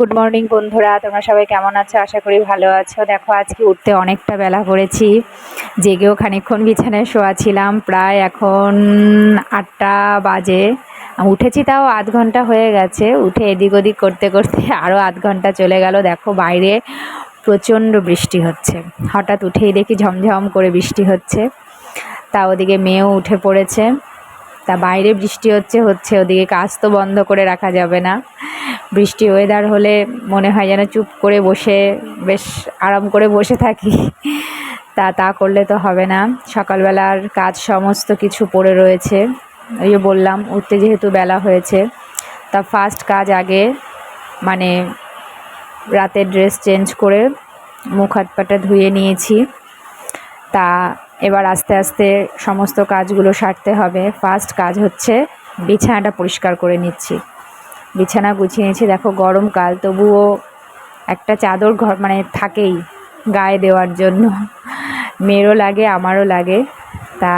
Good morning বন্ধুরা। তোমরা সবাই কেমন আছো? আশা করি ভালো আছো। দেখো, আজকে উঠতে অনেকটা বেলা করেছি। জেগেও খানিকক্ষণ বিছানায় শোয়া ছিলাম। প্রায় এখন আটটা বাজে। উঠেছি তাও আধ ঘণ্টা হয়ে গেছে। উঠে এদিক ওদিক করতে করতে আরও আধ ঘণ্টা চলে গেল। দেখো, বাইরে প্রচণ্ড বৃষ্টি হচ্ছে। হঠাৎ উঠেই দেখি ঝমঝম করে বৃষ্টি হচ্ছে। তা ওদিকে মেয়েও উঠে পড়েছে। তা বাইরে বৃষ্টি হচ্ছে হচ্ছে ওদিকে কাজ তো বন্ধ করে রাখা যাবে না। বৃষ্টি ওয়েদার হলে মনে হয় যেন চুপ করে বসে, বেশ আরাম করে বসে থাকি। তা তা করলে তো হবে না। সকালবেলার কাজ সমস্ত কিছু পড়ে রয়েছে। ওই যে বললাম, উঠতে যেহেতু বেলা হয়েছে, তা ফার্স্ট কাজ আগে মানে রাতের ড্রেস চেঞ্জ করে মুখ হাত পাটা ধুয়ে নিয়েছি। তা এবার আস্তে আস্তে সমস্ত কাজগুলো সারতে হবে। ফার্স্ট কাজ হচ্ছে বিছানাটা পরিষ্কার করে নিচ্ছি। বিছানা গুছিয়ে নিয়েছি দেখো গরমকাল তবুও একটা চাদর ঘর মানে থাকেই গায়ে দেওয়ার জন্য। মেয়েরও লাগে, আমারও লাগে। তা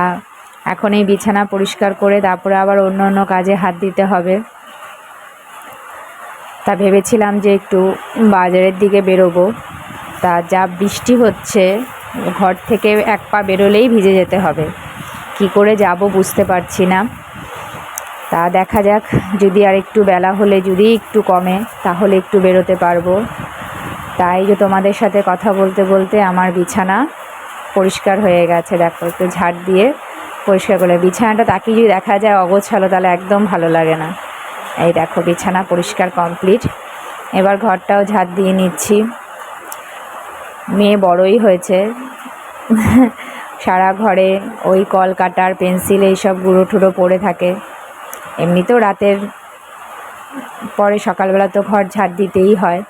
এখন এই বিছানা পরিষ্কার করে তারপরে আবার অন্য অন্য কাজে হাত দিতে হবে। তা ভেবেছিলাম যে একটু বাজারের দিকে বেরোবো। তা যা বৃষ্টি হচ্ছে ঘর থেকে এক পা বেরোলেই ভিজে যেতে হবে। কি করে যাব বুঝতে পারছি না। তা দেখা যাক, যদি আর একটু বেলা হলে যদি একটু কমে, তাহলে একটু বেরোতে পারব। তাই যে তোমাদের সাথে কথা বলতে বলতে আমার বিছানা পরিষ্কার হয়ে গেছে। দেখো, একটু ঝাড় দিয়ে পরিষ্কার করলে বিছানাটা তাকে যদি দেখা যায় অগোছালো, তাহলে একদম ভালো লাগে না। এই দেখো, বিছানা পরিষ্কার কমপ্লিট। এবার ঘরটাও ঝাড় দিয়ে নিচ্ছি। মেয়ে বড়ই হয়েছে। সারা ঘরে ওই কল কাটার পেন্সিল এইসব গুঁড়ো টুড়ো পড়ে থাকে। এমনিতেও রাতের পরে সকালবেলা তো ঘর ঝাড় দিতেই হয়।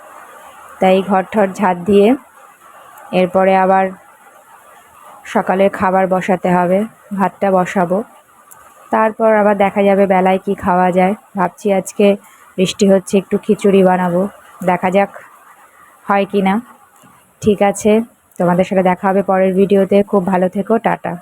তাই ঘর ঠর ঝাড় দিয়ে এরপরে আবার সকালে খাবার বসাতে হবে, ভাতটা বসাবো। তারপর আবার দেখা যাবে বেলায় কি খাওয়া যায়। ভাবছি আজকে বৃষ্টি হচ্ছে, একটু খিচুড়ি বানাবো। দেখা যাক হয় কি না ঠিক আছে তোমাদের সাথে দেখা হবে পরের ভিডিওতে। খুব ভালো থেকো টাটা।